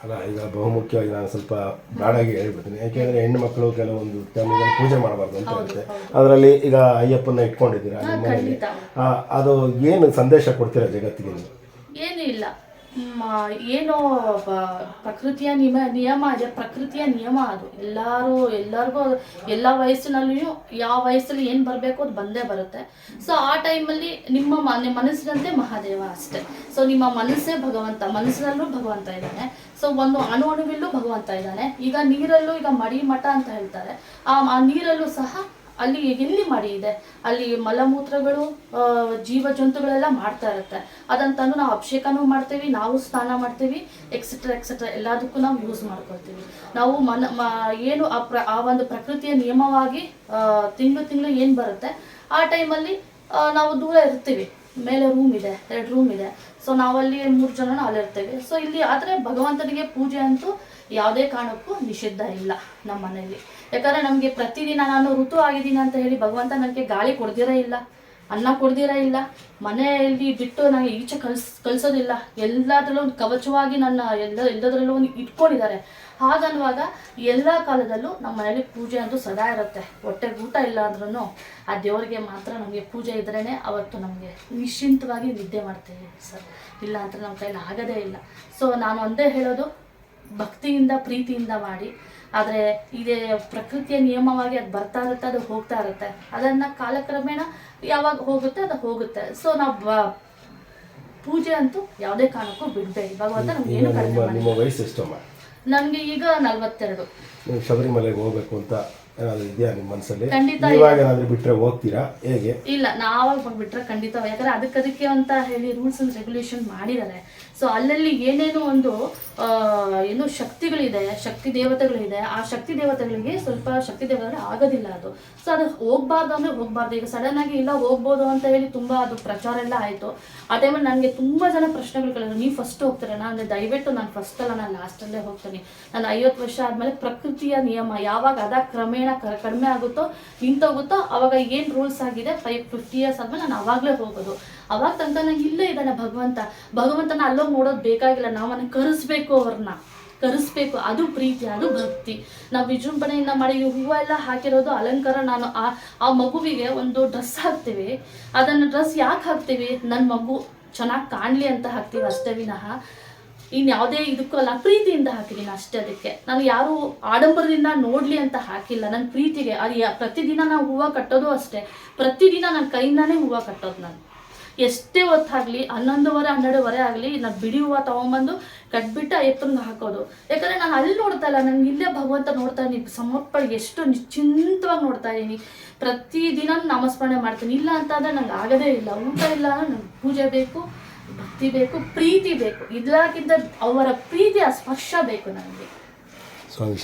ಅಲ್ಲ ಈಗ ಬಹುಮುಖ್ಯವಾಗಿ ನಾನು ಸ್ವಲ್ಪ ಬ್ರಾಡಾಗಿ ಹೇಳ್ಬಿಡ್ತೀನಿ. ಯಾಕೆಂದ್ರೆ ಹೆಣ್ಣು ಮಕ್ಕಳು ಕೆಲವೊಂದು ಟೈಮಿಗೆ ಪೂಜೆ ಮಾಡಬಾರ್ದು ಅಂತ ಇರುತ್ತೆ ಅದರಲ್ಲಿ ಈಗ ಅಯ್ಯಪ್ಪನ ಇಟ್ಕೊಂಡಿದ್ದೀರಾ ನಿಮ್ಮ ಮನೆಯಲ್ಲಿ? ಅದು ಏನು ಸಂದೇಶ ಕೊಡ್ತೀರಾ ಜಗತ್ತಿಗೆ ಏನು ಇಲ್ಲ. ಏನೋ ಪ್ರಕೃತಿಯ ನಿಯಮ ನಿಯಮ ಇದೆ, ಪ್ರಕೃತಿಯ ನಿಯಮ ಅದು. ಎಲ್ಲರೂ, ಎಲ್ಲರಿಗೂ ಎಲ್ಲ ವಯಸ್ಸಿನಲ್ಲಿಯೂ ಯಾವ ವಯಸ್ಸಲ್ಲಿ ಏನು ಬರಬೇಕು ಅದು ಬಂದೇ ಬರುತ್ತೆ. ಸೊ ಆ ಟೈಮಲ್ಲಿ ನಿಮ್ಮ ಮನೆ ಮನಸ್ಸಿನಂತೆ ಮಹಾದೇವ ಅಷ್ಟೇ. ಸೊ ನಿಮ್ಮ ಮನಸ್ಸೇ ಭಗವಂತ, ಮನಸ್ಸಿನಲ್ಲೂ ಭಗವಂತ ಇದ್ದಾನೆ. ಸೊ ಒಂದು ಅಣು ಅಣುವಿಲ್ಲೂ ಭಗವಂತ ಇದ್ದಾನೆ. ಈಗ ನೀರಲ್ಲೂ ಈಗ ಮಡಿ ಮಠ ಅಂತ ಹೇಳ್ತಾರೆ. ಆ ನೀರಲ್ಲೂ ಸಹ ಅಲ್ಲಿ ಎಲ್ಲಿ ಮಡಿ ಇದೆ? ಅಲ್ಲಿ ಮಲಮೂತ್ರಗಳು ಜೀವ ಜಂತುಗಳೆಲ್ಲ ಮಾಡ್ತಾ ಇರುತ್ತೆ. ಅದಂತಂದು ನಾವು ಅಭಿಷೇಕನೂ ಮಾಡ್ತೀವಿ, ನಾವು ಸ್ನಾನ ಮಾಡ್ತೀವಿ ಎಕ್ಸೆಟ್ರಾ ಎಕ್ಸೆಟ್ರಾ ಎಲ್ಲದಕ್ಕೂ ನಾವು ಯೂಸ್ ಮಾಡ್ಕೊಳ್ತೀವಿ. ನಾವು ಮನ ಏನು ಆ ಪ್ರ, ಆ ಒಂದು ಪ್ರಕೃತಿಯ ನಿಯಮವಾಗಿ ತಿಂಗಳು ತಿಂಗಳು ಏನು ಬರುತ್ತೆ, ಆ ಟೈಮಲ್ಲಿ ನಾವು ದೂರ ಇರ್ತೀವಿ. ಮೇಲೆ ರೂಮ್ ಇದೆ, ಎರಡು ರೂಮ್ ಇದೆ. ಸೊ ನಾವಲ್ಲಿ ಮೂರು ಜನ ಅಲ್ಲಿರ್ತೇವೆ ಸೊ ಇಲ್ಲಿ ಆದರೆ ಭಗವಂತನಿಗೆ ಪೂಜೆ ಅಂತೂ ಯಾವುದೇ ಕಾರಣಕ್ಕೂ ನಿಷಿದ್ಧ ಇಲ್ಲ ನಮ್ಮ ಮನೆಯಲ್ಲಿ ಯಾಕಂದರೆ ನಮಗೆ ಪ್ರತಿದಿನ ನಾನು ಋತು ಆಗಿದ್ದೀನಿ ಅಂತ ಹೇಳಿ ಭಗವಂತ ನನಗೆ ಗಾಳಿ ಕೊಡ್ದಿರೇ ಇಲ್ಲ. ಅನ್ನ ಕೊಡ್ದಿರ ಇಲ್ಲ. ಮನೆಯಲ್ಲಿ ಬಿಟ್ಟು ನಾನು ಈಚೆ ಕಳ್ಸ್ ಕಳಿಸೋದಿಲ್ಲ ಎಲ್ಲದರಲ್ಲೂ ಒಂದು ಕವಚವಾಗಿ ನನ್ನ ಎಲ್ಲ, ಎಲ್ಲದರಲ್ಲೂ ಒಂದು ಇಟ್ಕೊಂಡಿದ್ದಾರೆ. ಹಾಗನ್ನುವಾಗ ಎಲ್ಲ ಕಾಲದಲ್ಲೂ ನಮ್ಮ ಮನೇಲಿ ಪೂಜೆ ಅಂತೂ ಸದಾ ಇರುತ್ತೆ. ಹೊಟ್ಟೆಗೆ ಊಟ ಇಲ್ಲ ಅಂದ್ರೂ ಆ ದೇವರಿಗೆ ಮಾತ್ರ ನಮಗೆ ಪೂಜೆ ಇದ್ರೇ ಅವತ್ತು ನಮಗೆ ನಿಶ್ಚಿಂತವಾಗಿ ನಿದ್ದೆ ಮಾಡ್ತೇವೆ ಸರ್. ಇಲ್ಲ ಅಂತ ನಮ್ಮ ಕೈಲಿ ಆಗೋದೇ ಇಲ್ಲ. ಸೊ ನಾನು ಒಂದೇ ಹೇಳೋದು, ಭಕ್ತಿಯಿಂದ, ಪ್ರೀತಿಯಿಂದ ಮಾಡಿ. ಆದರೆ ಇದೇ ಪ್ರಕೃತಿಯ ನಿಯಮವಾಗಿ ಅದು ಬರ್ತಾ ಇರುತ್ತೆ ಅದು ಹೋಗ್ತಾ ಇರುತ್ತೆ. ಅದನ್ನ ಕಾಲಕ್ರಮೇಣ ಯಾವಾಗ ಹೋಗುತ್ತೆ ಅದು ಹೋಗುತ್ತೆ. ಸೊ ನಾವು ಪೂಜೆ ಅಂತೂ ಯಾವುದೇ ಕಾರಣಕ್ಕೂ ಬಿಡಬೇಡಿ ಭಗವಂತ ನಮ್ಗೆ ಏನು ಕಡಿಮೆ ನನಗೆ ಈಗ ನಲ್ವತ್ತೆರಡು. ಶಬರಿಮಲೆಗೆ ಹೋಗ್ಬೇಕು ಅಂತ ಏನಾದರೂ ಇದೆಯಾ ನಿಮ್ಮ ಮನಸ್ಸಲ್ಲಿ ಖಂಡಿತ ಇವಾಗ ಏನಾದರೂ ಬಿಟ್ಟರೆ ಹೋಗ್ತೀರಾ? ಹೇಗೆ? ಇಲ್ಲ ನಾವಾಗ ಬಂದ್ಬಿಟ್ರೆ ಖಂಡಿತ ಯಾಕಂದ್ರೆ ಅದಕ್ಕೆ ಅದಕ್ಕೆ ಅಂತ ಹೇಳಿ ರೂಲ್ಸ್ ಅಂಡ್ ರೆಗ್ಯುಲೇಷನ್ ಮಾಡಿದ್ದಾರೆ ಸೊ ಅಲ್ಲಲ್ಲಿ ಏನೇನೋ ಒಂದು ಏನು ಶಕ್ತಿಗಳಿದೆ ಶಕ್ತಿ ದೇವತೆಗಳಿದೆ ಆ ಶಕ್ತಿ ದೇವತೆಗಳಿಗೆ ಸ್ವಲ್ಪ ಶಕ್ತಿ ದೇವತೆಗಳು ಆಗೋದಿಲ್ಲ ಅದು. ಸೊ ಅದು ಹೋಗ್ಬಾರ್ದು ಅಂದ್ರೆ ಹೋಗ್ಬಾರ್ದು. ಈಗ ಸಡನ್ ಆಗಿ ಇಲ್ಲ ಹೋಗ್ಬೋದು ಅಂತ ಹೇಳಿ ತುಂಬಾ ಅದು ಪ್ರಚಾರ ಎಲ್ಲ ಆಯ್ತು. ಆ ಟೈಮಲ್ಲಿ ನನಗೆ ತುಂಬಾ ಜನ ಪ್ರಶ್ನೆಗಳು ಕೇಳಿದ್ರು ನೀವು ಫಸ್ಟ್ ಹೋಗ್ತಿರಾ ಅಂದ್ರೆ ದಯವಿಟ್ಟು ನಾನು ಫಸ್ಟ್ ಅಲ್ಲ ನಾನು ಲಾಸ್ಟಲ್ಲೇ ಹೋಗ್ತೀನಿ. ನಾನು ಐವತ್ತು ವರ್ಷ ಆದಮೇಲೆ ಪ್ರಕೃತಿಯ ನಿಯಮ ಯಾವಾಗ ಅದ ಕ್ರಮೇಣ ಕ- ಕಡಿಮೆ ಆಗುತ್ತೋ, ನಿಂತೋಗುತ್ತೋ, ಅವಾಗ ಏನು ರೂಲ್ಸ್ ಆಗಿದೆ ಫೈವ್ ಫಿಫ್ಟಿ ಇಯರ್ಸ್ ಆದ್ಮೇಲೆ ನಾನು ಅವಾಗಲೇ ಹೋಗೋದು. ಅವಾಗ ತನಕ ನಂಗೆ ಇಲ್ಲೇ ಇದ್ದಾನೆ ಭಗವಂತ. ಭಗವಂತನ ಅಲ್ಲೋಗಿ ನೋಡೋದು ಬೇಕಾಗಿಲ್ಲ. ನಾವು ಅವನ ಕರೆಸ್ಬೇಕು ಅವ್ರನ್ನ ಕರೆಸ್ಬೇಕು. ಅದು ಪ್ರೀತಿ, ಅದು ಭಕ್ತಿ. ನಾವು ವಿಜೃಂಭಣೆಯಿಂದ ಮಾಡಿ ಈ ಹೂವು ಎಲ್ಲ ಹಾಕಿರೋದು ಅಲಂಕಾರ ನಾನು ಆ ಆ ಮಗುವಿಗೆ ಒಂದು ಡ್ರೆಸ್ ಹಾಕ್ತೀವಿ. ಅದನ್ನು ಡ್ರೆಸ್ ಯಾಕೆ ಹಾಕ್ತೀವಿ? ನನ್ನ ಮಗು ಚೆನ್ನಾಗಿ ಕಾಣಲಿ ಅಂತ ಹಾಕ್ತೀವಿ ಅಷ್ಟೇ ವಿನಃ. ಇನ್ನು ಯಾವುದೇ ಇದಕ್ಕೂ ಅಲ್ಲ, ಪ್ರೀತಿಯಿಂದ ಹಾಕಿದ್ದೀನಿ ಅಷ್ಟೇ ಅದಕ್ಕೆ. ನಾನು ಯಾರು ಆಡಂಬರದಿಂದ ನೋಡಲಿ ಅಂತ ಹಾಕಿಲ್ಲ. ನನ್ನ ಪ್ರೀತಿಗೆ, ಅದು ಪ್ರತಿದಿನ ನಾವು ಹೂವು ಕಟ್ಟೋದು ಅಷ್ಟೇ. ಪ್ರತಿದಿನ ನನ್ನ ಕೈಯಿಂದಾನೇ ಹೂವು ಕಟ್ಟೋದು ನಾನು. ಎಷ್ಟೇ ಹೊತ್ತಾಗಲಿ, ಹನ್ನೊಂದುವರೆ, ಹನ್ನೆರಡುವರೆ ಆಗಲಿ, ನಾನು ಬಿಡಿ ಹೂವು ತೊಗೊಂಬಂದು ಕಟ್ಬಿಟ್ಟು ಎತ್ತಂಗೆ ಹಾಕೋದು. ಯಾಕಂದರೆ ನಾನು ಅಲ್ಲಿ ನೋಡ್ತಾ ಇಲ್ಲ. ನನಗೆ ಇಲ್ಲೇ ಭಗವಂತ ನೋಡ್ತಾ ಇದ್ದೀನಿ. ಸಮರ್ಪಣೆ ಎಷ್ಟು ನಿಶ್ಚಿಂತವಾಗಿ ನೋಡ್ತಾ ಇದ್ದೀನಿ. ಪ್ರತಿದಿನ ನಾಮಸ್ಮರಣೆ ಮಾಡ್ತೀನಿ. ಇಲ್ಲ ಅಂತಂದರೆ ನಂಗೆ ಆಗೋದೇ ಇಲ್ಲ. ಊಟ ಇಲ್ಲ ಅಂದರೆ ನಂಗೆ ಪೂಜೆ ಬೇಕು. ಭಕ್ತಿ ಬೇಕು ಪ್ರೀತಿ ಬೇಕು. ಇದಕ್ಕಿಂತ ಅವರ ಪ್ರೀತಿಯ ಸ್ಪರ್ಶ ಬೇಕು ನನಗೆ. ಸ್ವಾಮಿ